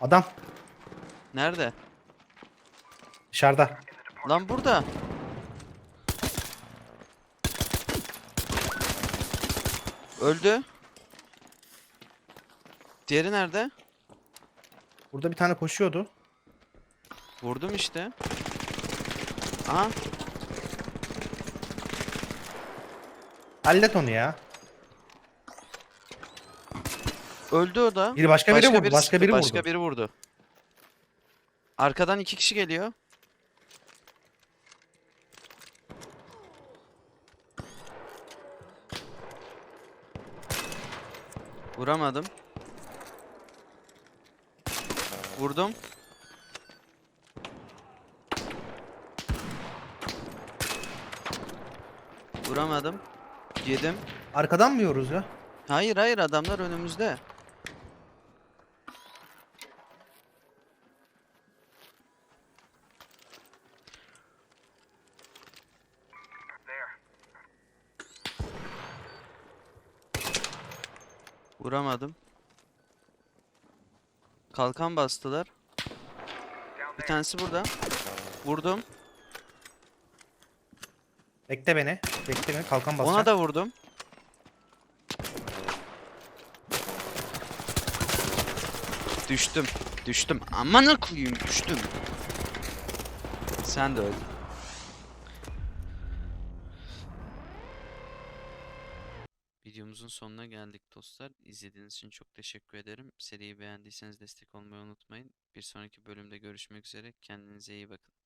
Adam Nerede? dışarıda. Lan burada. Öldü. Diğeri nerede? Burada bir tane koşuyordu. Vurdum işte. Aha. Hallet onu ya. Öldü o da. Biri başka, biri vurdu. Başka sıktı, biri başka vurdu. biri vurdu. Arkadan iki kişi geliyor. Vuramadım. Vurdum. Vuramadım. Yedim. Arkadan mı yiyoruz ya? Hayır hayır adamlar önümüzde. Vuramadım. Kalkan bastılar. Bir tanesi burada. Vurdum. Bekle beni. Bekle beni. Kalkan basacağım. Ona da vurdum. Düştüm. Düştüm. Aman koyayım düştüm. Sen de öldün. Videomuzun sonuna geldik dostlar. İzlediğiniz için çok teşekkür ederim. Seriyi beğendiyseniz destek olmayı unutmayın. Bir sonraki bölümde görüşmek üzere. Kendinize iyi bakın.